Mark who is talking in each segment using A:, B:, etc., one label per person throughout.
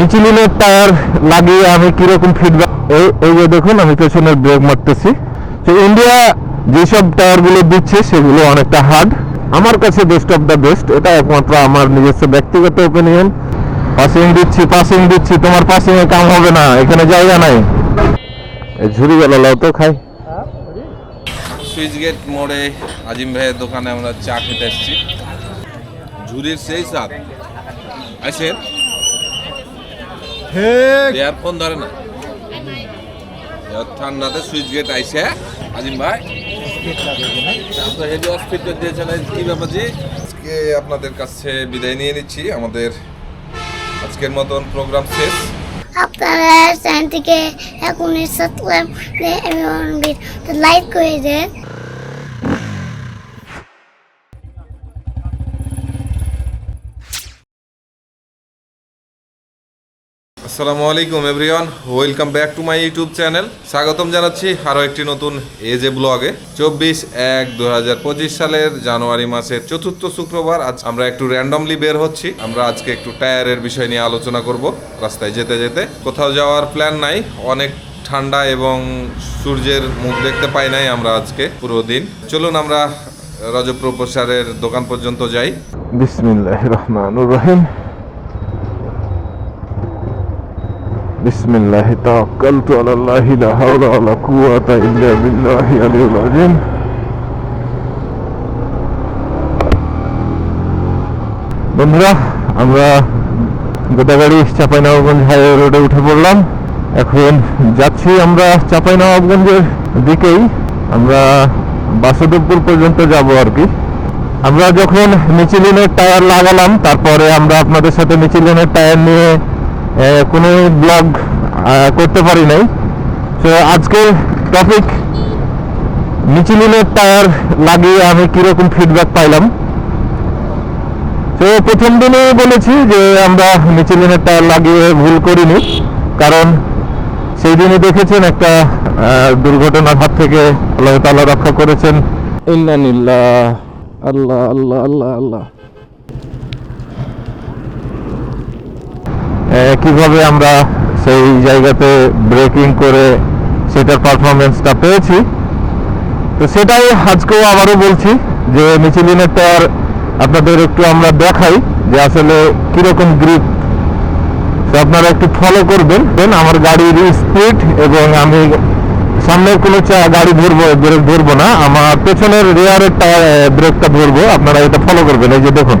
A: মিচিলিনের tyre লাগিয়ে আমি কীরকম ফিডব্যাক এই যে দেখুন, আমি পেছনের ব্রেক মারতেছি। তো ইন্ডিয়া যেসব টায়ারগুলো দিচ্ছে, সেগুলো অনেকটা হার্ড আমার কাছে বেস্ট অফ দ্য বেস্ট এটা একমাত্র আমার নিজস্ব ব্যক্তিগত ওপিনিয়ন পাসিং দিচ্ছি পাসিং দিচ্ছি, তোমার পাসিং এ কাম হবে না, এখানে জায়গা নাই। ঝুড়ি গেল, লাও তো খাই।
B: সুইচ গেট মোড়ে আজিম ভাইয়ের দোকানে আমরা চা খেতে এসেছি। ঝুরির সেই স্বাদ। আইসেন ইয়ারফোন ধরে না। ঠান্ডাতে সুইচ গেট আইসে আজিম ভাই। আপনার হেভি হসপিটাল দিয়েছেন কি ব্যাপার জি? আজকে আপনাদের কাছে বিদায় নিয়ে নিচ্ছি। আমাদের আজকের মতন প্রোগ্রাম শেষ।
C: আপনারা চ্যানেলটিকে এখনই সাবস্ক্রাইব এবং লাইক করে দেন।
B: আসসালামু আলাইকুম everyone welcome back to my YouTube channel স্বাগতম জানাচ্ছি আরও একটি নতুন এজে ব্লগে চব্বিশ এক দু সালের জানুয়ারি মাসের চতুর্থ শুক্রবার আজ আমরা একটু র্যান্ডমলি বের হচ্ছি। আমরা আজকে একটু টায়ারের বিষয় নিয়ে আলোচনা করব রাস্তায় যেতে যেতে। কোথাও যাওয়ার প্ল্যান নাই, অনেক ঠান্ডা এবং সূর্যের মুখ দেখতে পাই নাই আমরা আজকে পুরো দিন। চলুন আমরা রজপ্রসারের দোকান পর্যন্ত যাই।
A: বিসমিল্লাহ রহমানুর রহিম। বিসমিল্লাহ তাওয়াক্কালতু আলাল্লাহি লা হাওলা ওয়ালা কুওয়াতা ইল্লা বিল্লাহি আলিয়্যিল আযীম বন্ধুরা, আমরা গোদাগাড়ি চাঁপাইনবাবগঞ্জ হাইওয়ে রোডে উঠে পড়লাম। এখন যাচ্ছি আমরা চাপাই চাঁপাইনবাবগঞ্জের দিকেই। আমরা বাসুদেবপুর পর্যন্ত যাব আর কি। আমরা যখন মিচিলিনের টায়ার লাগালাম, তারপরে আমরা আপনাদের সাথে মিচিলিনের টায়ার নিয়ে কোনো ব্লগ করতে পারি নাই। তো আজকে টপিক মিচিলিনের টায়ার লাগিয়ে আমি কীরকম ফিডব্যাক পাইলাম। তো প্রথম দিনে বলেছি যে আমরা মিচিলিনের টায়ার লাগিয়ে ভুল করিনি। কারণ সেই দিনে দেখেছেন একটা দুর্ঘটনার হাত থেকে আল্লাহ তাআলা রক্ষা করেছেন। আল্লাহ আল্লাহ আল্লাহ আল্লাহ। কীভাবে আমরা সেই জায়গাতে ব্রেকিং করে সেটার পারফরমেন্সটা পেয়েছি। তো সেটাই আজকেও আবারও বলছি যে মিচিলিনের টায়ার আপনাদের একটু আমরা দেখাই যে আসলে কীরকম গ্রিপ তো আপনারা একটু ফলো করবেন। দেন আমার গাড়ির স্পিড এবং আমি সামনের কোনো গাড়ি ধরবো ব্রেক ধরবো না, আমার পেছনের রেয়ারের ব্রেকটা ধরবো। আপনারা এটা ফলো করবেন। এই যে দেখুন।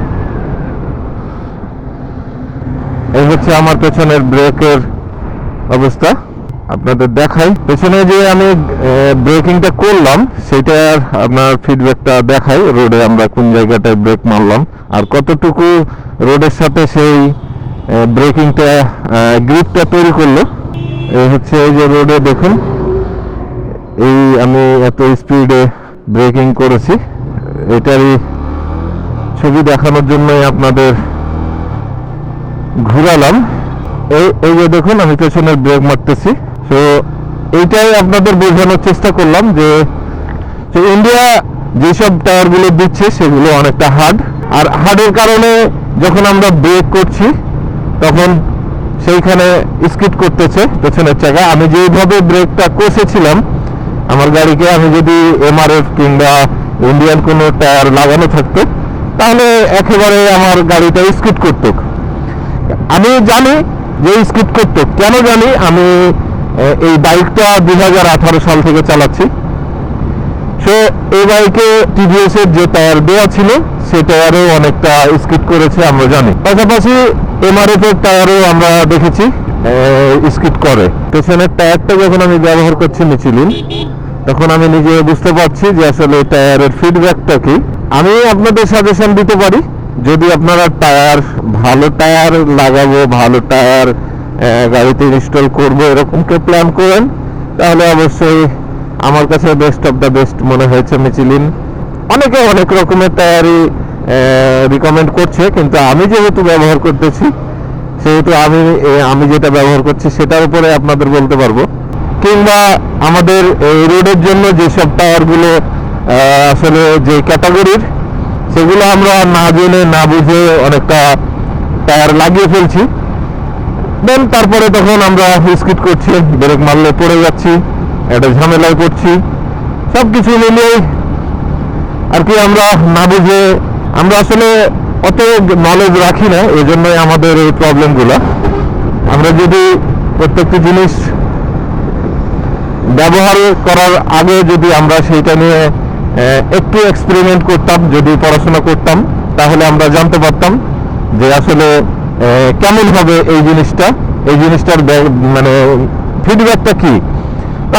A: এই হচ্ছে আমার পেছনের ব্রেকের অবস্থা। আপনাদের দেখাই। পেছনে যে আমি ব্রেকিংটা করলাম সেটার আপনার ফিডব্যাকটা দেখাই, রোডে আমরা কোন জায়গাটায় ব্রেক মারলাম। আর কতটুকু রোডের সাথে সেই ব্রেকিংটা গ্রিপটা তৈরি করল, এই হচ্ছে এই যে রোডে দেখুন। এই আমি এত স্পিডে ব্রেকিং করেছি। এটারই ছবি দেখানোর জন্যই আপনাদের ঘুরালাম। এই যে দেখুন, আমি পেছনের ব্রেক মারতেছি। তো এইটাই আপনাদের বোঝানোর চেষ্টা করলাম যে ইন্ডিয়া যেসব টায়ারগুলো দিচ্ছে, সেগুলো অনেকটা হার্ড আর হার্ডের কারণে যখন আমরা ব্রেক করছি, তখন সেইখানে স্কিড করতেছে পেছনের চাকা। আমি যেইভাবে ব্রেকটা কষেছিলাম, আমার গাড়িকে আমি যদি এমআরএফ কিংবা ইন্ডিয়ান কোনো টায়ার লাগানো থাকতো, তাহলে একেবারে আমার গাড়িটা স্কিড করতো। আমি জানি যে স্কিপ করতো। কেন জানি আমি এই বাইকটা দুই সাল থেকে চালাচ্ছি। সো এই বাইকে টিভিএস এর যে টায়ার দেওয়া ছিল, সে টায়ারেও অনেকটা স্কিপ করেছে, আমরা জানি। পাশাপাশি এমআরএফ এর টায়ারও আমরা দেখেছি স্কিপ করে। পেছনের টায়ারটা যখন আমি ব্যবহার করছি মিচিলিন তখন আমি নিজে বুঝতে পারছি যে আসলে টায়ারের ফিডব্যাকটা কি। আমি আপনাদের সাজেশন দিতে পারি। যদি আপনারা টায়ার, ভালো টায়ার লাগাবো, ভালো টায়ার গাড়িতে ইনস্টল করব, এরকম কেউ প্ল্যান করেন, তাহলে অবশ্যই আমার কাছে বেস্ট অফ দ্য বেস্ট মনে হয়েছে মিচিলিন অনেকে অনেক রকমের টায়ারই রিকমেন্ড করছে, কিন্তু আমি যেহেতু ব্যবহার করতেছি, সেহেতু আমি আমি যেটা ব্যবহার করছি, সেটার উপরে আপনাদের বলতে পারব। কিংবা আমাদের এই রোডের জন্য যেসব টায়ারগুলো আসলে যে ক্যাটাগরির সেগুলো আমরা না জেনে, না বুঝে অনেকটা টায়ার লাগিয়ে ফেলছি। দেন তারপরে তখন আমরা স্কিট করছি, ব্রেক মারলে পড়ে যাচ্ছি, একটা ঝামেলায় পড়ছি। সব কিছু মিলিয়ে আর কি আমরা না বুঝে, আমরা আসলে অত নলেজ রাখি না এই জন্যই আমাদের এই প্রবলেমগুলো আমরা যদি প্রত্যেকটি জিনিস ব্যবহার করার আগে যদি আমরা সেইটা নিয়ে একটু এক্সপেরিমেন্ট করতাম, যদি পড়াশোনা করতাম, তাহলে আমরা জানতে পারতাম যে আসলে কেমন হবে এই জিনিসটা। এই জিনিসটার মানে ফিডব্যাকটা কি?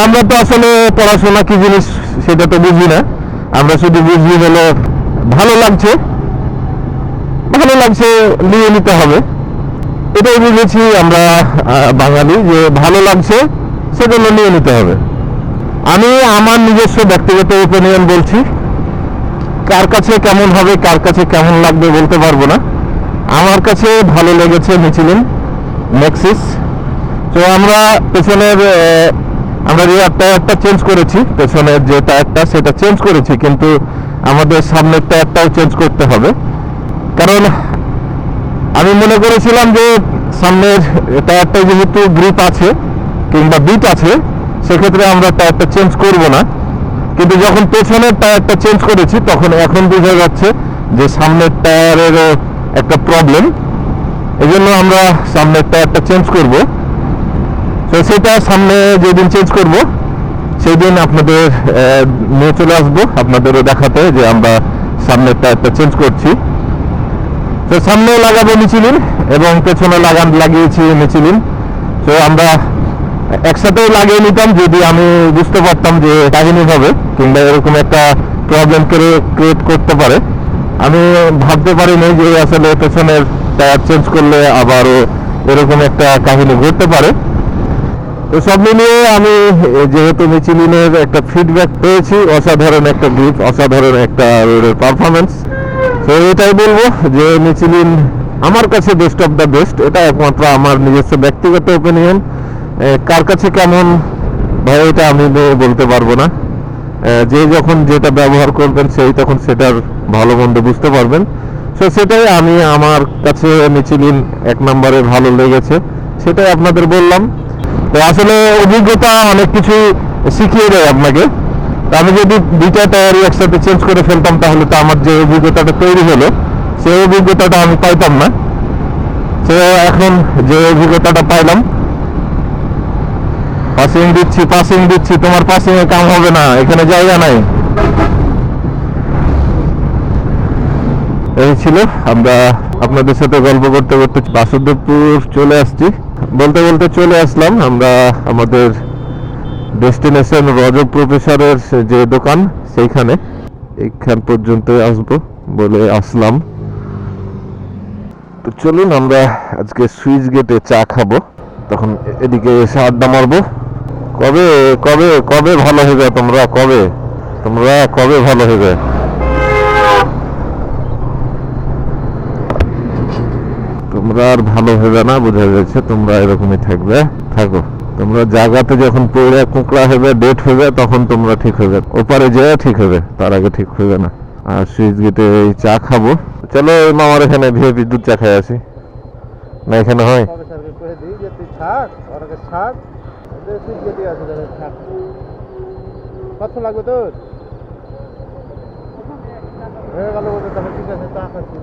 A: আমরা তো আসলে পড়াশোনা কি জিনিস সেটা তো বুঝি না। আমরা শুধু বুঝি হলো, ভালো লাগছে। ভালো লাগছে, নিয়ে নিতে হবে। এটাই বুঝেছি আমরা বাঙালি, যে ভালো লাগছে, সেজন্য নিয়ে নিতে হবে। আমি আমার নিজস্ব ব্যক্তিগত ওপিনিয়ন বলছি। কার কাছে কেমন হবে, কার কাছে কেমন লাগবে বলতে পারব না। আমার কাছে ভালো লেগেছে মিছিলিন নেক্সিস তো আমরা পেছনের আমরা যে টায়ারটা চেঞ্জ করেছি, পেছনের যে টায়ারটা সেটা চেঞ্জ করেছি, কিন্তু আমাদের সামনের টায়ারটাও চেঞ্জ করতে হবে। কারণ আমি মনে করেছিলাম যে সামনের টায়ারটা যেহেতু গ্রিপ আছে কিংবা বিট আছে সেক্ষেত্রে আমরা টায়ারটা চেঞ্জ করব না। কিন্তু যখন পেছনের টায়ারটা চেঞ্জ করেছি, তখন এখন বোঝা যাচ্ছে যে সামনের টায়ারেরও একটা প্রবলেম এই জন্য আমরা সামনের টায়ারটা চেঞ্জ করব। তো সেটা সামনে যেদিন চেঞ্জ করব সেই দিন আপনাদের নিয়ে চলে আসব। আপনাদেরও দেখাতে যে আমরা সামনের টায়ারটা চেঞ্জ করছি। তো সামনে লাগাবো মিছিলিন এবং পেছনে লাগান লাগিয়েছি মিছিলিন। তো আমরা একসাথেও লাগিয়ে নিতাম যদি আমি বুঝতে পারতাম যে কাহিনী হবে, কিংবা এরকম একটা প্রবলেম ক্রিয়েট করতে পারে। আমি ভাবতে পারিনি যে আসলে পেছনের টায়ার চেঞ্জ করলে আবারও এরকম একটা কাহিনী ঘটতে পারে। তো সব মিলিয়ে আমি যেহেতু মিচিলিনের একটা ফিডব্যাক পেয়েছি, অসাধারণ একটা গ্রিপ অসাধারণ একটা রোডের পারফরমেন্স তো এটাই বলব যে মিচিলিন আমার কাছে বেস্ট অফ দ্য বেস্ট এটা একমাত্র আমার নিজস্ব ব্যক্তিগত ওপিনিয়ন কার কাছে কেমন ভাই, এটা আমি বলতে পারব না। যে যখন যেটা ব্যবহার করবেন, সেই তখন সেটার ভালো মন্দ বুঝতে পারবেন। সো সেটাই আমি আমার কাছে মিচিলিন এক নম্বরে ভালো লেগেছে। সেটাই আপনাদের বললাম। তো আসলে অভিজ্ঞতা অনেক কিছু শিখিয়ে দেয় আপনাকে। আমি যদি দুইটা টায়ারই একসাথে চেঞ্জ করে ফেলতাম, তাহলে তো আমার যে অভিজ্ঞতাটা তৈরি হলো, সেই অভিজ্ঞতাটা আমি পাইতাম না। তো এখন যে অভিজ্ঞতাটা পাইলাম পাসিং দিচ্ছি পাসিং দিচ্ছি, তোমার পাসিং এ কাম হবে না, এখানে জায়গা নাই। এই ছিল, আমরা আপনাদের সাথে গল্প করতে করতে বাসুদেবপুর চলে আসছি। বলতে বলতে চলে আসলাম, আমরা আমাদের ডেস্টিনেশন রজব প্রফেসরের যে দোকান, সেইখানে। এইখান পর্যন্ত আসব বলে আসলাম। তো চলুন, আমরা আজকে সুইচ গেটে চা খাব। তখন এদিকে এসে আড্ডা মারবো। কবে কবে কবে ভালো হবে তোমরা, কবে? তোমরা কবে ভালো হবে তোমরা আর ভালো হবে না, বোঝা যাচ্ছে তোমরা এরকমই থাকবে। থাকো। তোমরা জায়গাতে যখন পড়ে কুকড়া হবে ডেট হবে তখন তোমরা ঠিক হবে ওপারে যেয়ে ঠিক হবে তার আগে ঠিক হবে না। আর সুইচ গেটে চা খাব। চলো মামার এখানে ভিআইপি দুধ চা খাই আসি। না এখানে হয়?
D: আছে তাহলে থাক। কত লাগবে তোর? হয়ে গেল বলতে তাহলে ঠিক আছে চা খাচ্ছি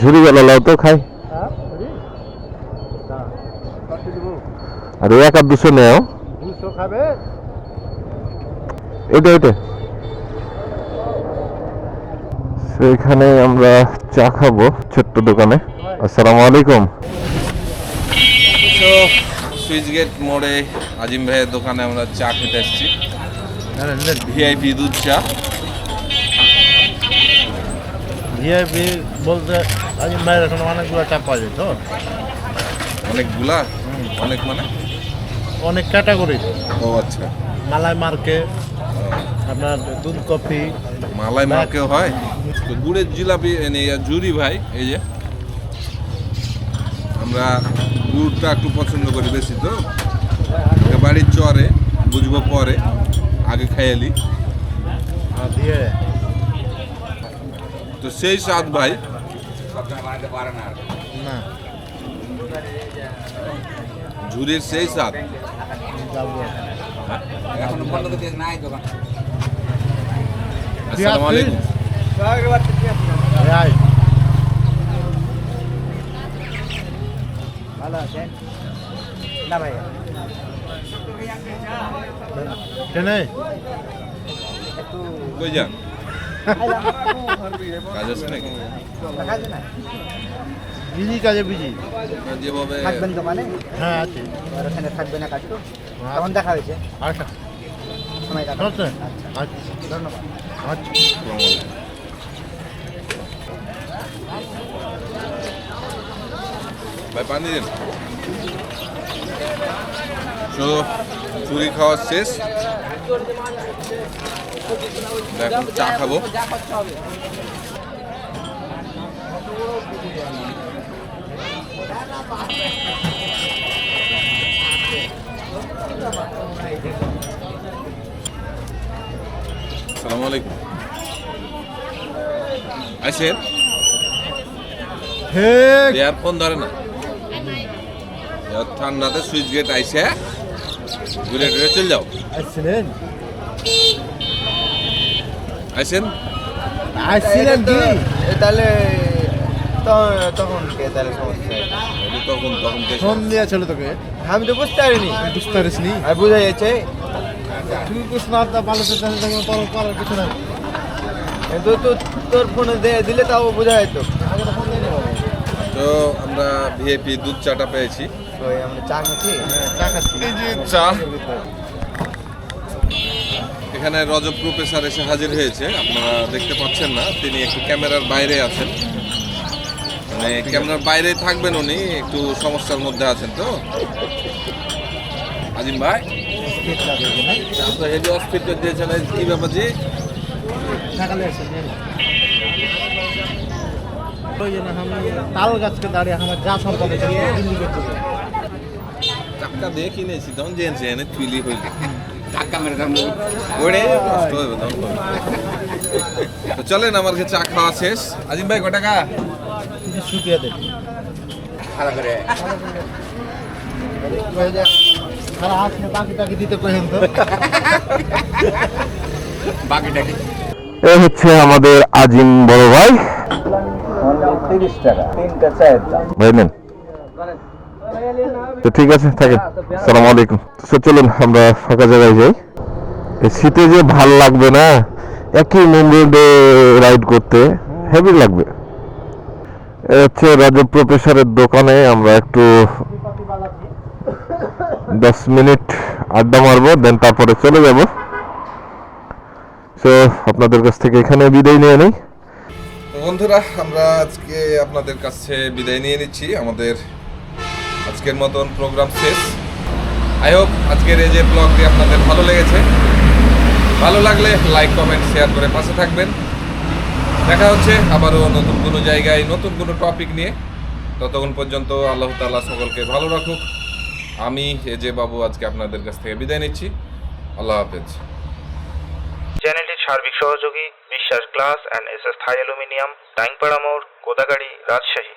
A: ঝুড়ি গেল লাও তো খাই।
D: হ্যাঁ
A: আর এক আর দুশো নেও।
D: দুশো খাবে?
A: এটা এটা সেখানে আমরা চা খাব ছোট্ট দোকানে। আসসালামু আলাইকুম।
B: সুইচ গেট মোড়ে আজিম ভাইয়ের দোকানে আমরা চা খেতে এসেছি। ভিআইপি দুধ চা।
D: ভিআইপি বলতে আজ মায়ের এখন অনেকগুলো চা পাওয়া যায় তো?
B: অনেকগুলা? অনেক মানে?
D: অনেক ক্যাটাগরি
B: ও আচ্ছা।
D: মালাই মার্কে আপনার দুধ কফি।
B: মালাই মার্কে হয়? তো গুড়ের জিলাপি জুরি ভাই এই যে। আমরা গুড়টা একটু পছন্দ করি বেশি তো। বাড়ির চরে বুঝব পরে আগে খাইয়ালি তো সেই স্বাদ ভাই।
D: না।
B: ঝুরির সেই স্বাদ। আসসালামু আলাইকুম।
E: ভালো আছে? না ভাই
D: কেন?
E: একটু
B: কই যান? কাজ আছে নাকি?
D: বিজি কাজে বিজি।
B: যেভাবে
E: থাকবেন দোকানে?
D: হ্যাঁ আছে।
E: আর ওখানে থাকবে না কাজ তো? তখন দেখা হয়েছে।
D: আচ্ছা।
E: সময় কাটাবো
D: আচ্ছা।
E: আচ্ছা।
D: আচ্ছা।
E: ধন্যবাদ।
D: আচ্ছা।
B: ভাই পানি দিন। তো চুরি খাওয়া শেষ। চা খাব। আসসালামু আলাইকুম আছেন
D: হে
B: এয়ারফোন ধরে না। ঠান্ডাতে সুইচ গেট আইসে ঘুরে টুরে চলে যাও।
D: আসছিলেন
B: আইসেন
D: আসছিলেন কি?
E: তাহলে তখন কে তাহলে
B: তখন তখন কে-
D: ফোন দিয়েছিল তোকে?
E: আমি তো বুঝতে পারিনি।
D: বুঝতে
E: আর বুঝা যাচ্ছে
D: তুই বুঝতে না ভালো তোর করার কিছু নাই
E: তো তো তোর ফোনে দিলে তাও বোঝা যেত
D: তো
B: আমরা ভিআইপি দুধ চাটা পেয়েছি।
E: চা খাচ্ছি?
D: চা
B: এই যে চা। এখানে রজব প্রফেসর এসে হাজির হয়েছে। আপনারা দেখতে পাচ্ছেন না তিনি একটু ক্যামেরার বাইরে আছেন। মানে ক্যামেরার বাইরে থাকবেন উনি একটু সমস্যার মধ্যে আছেন তো। আজিম ভাই হেভি করে দিয়েছেন কি ব্যাপার জি।
D: ওই জন্য আমি তাল গাছকে দাঁড়িয়ে আমার যা সম্পদ আছে।
B: টাকা দিয়ে কিনেছি তখন জেনছি এনে তুইলি হইলে।
E: ধাক্কা মেরে দাম
B: ওরে কষ্ট হবে তখন তো চলেন আমার চা খাওয়া শেষ। আজিম ভাই কয় টাকা
D: কিছু শুকিয়ে দে।
E: ভালো করে।
D: সারা হাত নিয়ে বাকি টাকি দিতে কহেন তো।
E: বাকিটা কি
A: এই হচ্ছে আমাদের আজিম বড় ভাই।
E: তিরিশ টাকা, তিনটা চায়ের দাম।
A: ভাই নেন। তো ঠিক আছে, থাকেন। সালাম আলাইকুম। তো চলুন, আমরা ফাঁকা জায়গায় যাই। শীতে যে ভালো লাগবে না, একই মেন রোডে রাইড করতে হেভি লাগবে। হচ্ছে রাজব প্রফেসরের দোকানে আমরা একটু দশ মিনিট আড্ডা মারবো দেন তারপরে চলে যাব। তো আপনাদের কাছ থেকে এখানে বিদায় নিয়ে নিই।
B: বন্ধুরা, আমরা আজকে আপনাদের কাছে বিদায় নিয়ে নিচ্ছি। আমাদের আজকের মতন প্রোগ্রাম শেষ। আই হোপ আজকের এই যে ব্লগটি আপনাদের ভালো লেগেছে। ভালো লাগলে লাইক কমেন্ট শেয়ার করে পাশে থাকবেন। দেখা হচ্ছে আবারও নতুন কোনো জায়গায়, নতুন কোনো টপিক নিয়ে। ততক্ষণ পর্যন্ত আল্লাহ তাআলা সকলকে ভালো রাখুক। আমি এ যে বাবু আজকে আপনাদের কাছ থেকে বিদায় নিচ্ছি। আল্লাহ হাফেজ।
F: চ্যানেলটির সার্বিক সহযোগী। Biswas glass and S S Thai aluminium টাইংপাড়া মোড় কোদাগাড়ি রাজশাহী